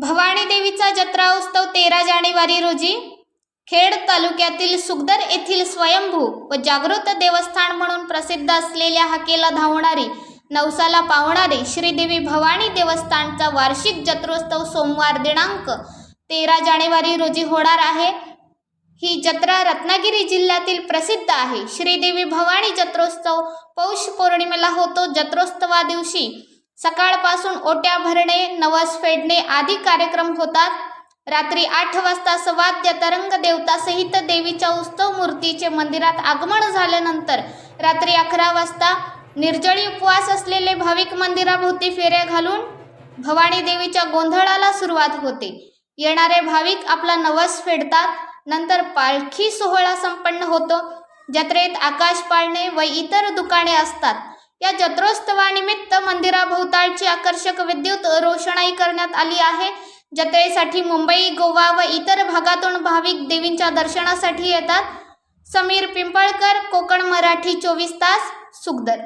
भवानी देवीचा जत्रा उत्सव तेरा जानेवारी रोजी खेड तालुक्यातील सुगदर येथील स्वयंभू व जागृत देवस्थान म्हणून प्रसिद्ध असलेल्या हाकेला धावणारी नवसाला पावणारे श्रीदेवी भवानी देवस्थानचा वार्षिक जत्रोत्सव सोमवार दिनांक तेरा जानेवारी रोजी होणार आहे. ही जत्रा रत्नागिरी जिल्ह्यातील प्रसिद्ध आहे. श्रीदेवी भवानी जत्रोत्सव पौष पौर्णिमेला होतो. जत्रोत्सवा दिवशी सकाळपासून ओट्या भरणे नवस फेडणे आदी कार्यक्रम होतात. रात्री आठ वाजता सवाद्य तरंग देवतासहित देवीच्या उत्सव मूर्तीचे मंदिरात आगमन झाल्यानंतर रात्री अकरा वाजता निर्जळी उपवास असलेले भाविक मंदिराभोवती फेऱ्या घालून भवानी देवीच्या गोंधळाला सुरुवात होते. येणारे भाविक आपला नवस फेडतात. नंतर पालखी सोहळा संपन्न होतो. जत्रेत आकाश पाळणे व इतर दुकाने असतात. या निमित्त मंदिराभोवतालची आकर्षक विद्युत रोषणाई करण्यात आली आहे. जत्रेसाठी मुंबई गोवा व इतर भागातून भाविक देवींच्या दर्शनासाठी येतात. समीर पिंपळकर कोकण मराठी चोवीस तास सुखदर